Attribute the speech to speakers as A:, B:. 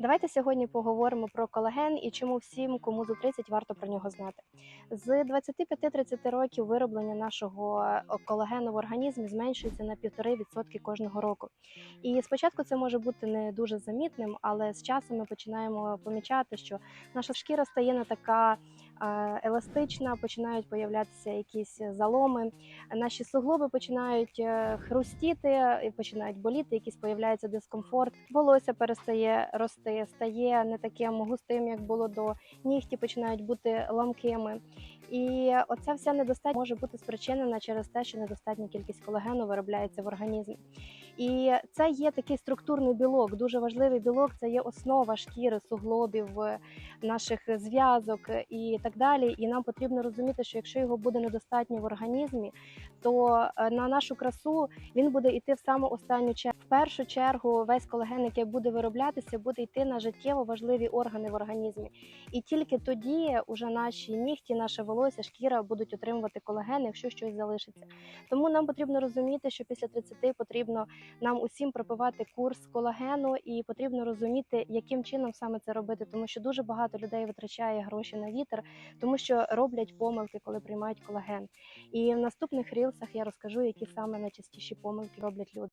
A: Давайте сьогодні поговоримо про колаген і чому всім, кому за 30, варто про нього знати. З 25-30 років вироблення нашого е, колагену в організмі зменшується на 1,5% кожного року. І спочатку це може бути не дуже замітним, але з часом ми починаємо помічати, що наша шкіра стає не така еластична, починають появлятися якісь заломи, наші суглоби починають е, хрустіти, починають боліти, якийсь появляється дискомфорт, волосся перестає рости, стає не таким густим, як було до нігті починають бути ламкими. І оця вся недостатність може бути спричинена через те, що недостатня кількість колагену виробляється в організмі. І це є такий структурний білок, дуже важливий білок. Це є основа шкіри, суглобів, е, наших зв'язок і так далі. І нам потрібно розуміти, що якщо його буде недостатньо в організмі, то е, на нашу красу він буде йти в саму останню чергу. В першу чергу весь колаген, який буде вироблятися, буде йти на життєво важливі органи в організмі. І тільки тоді уже наші нігті, наше волосся, шкіра будуть отримувати колаген, якщо щось залишиться. Тому нам потрібно розуміти, що після 30 потрібно нам усім пропивати курс колагену, і потрібно розуміти, яким чином саме це робити, тому що дуже багато людей витрачає гроші на вітер, тому що роблять помилки, коли приймають колаген. І в наступних рілсах я розкажу, які саме найчастіші помилки роблять люди.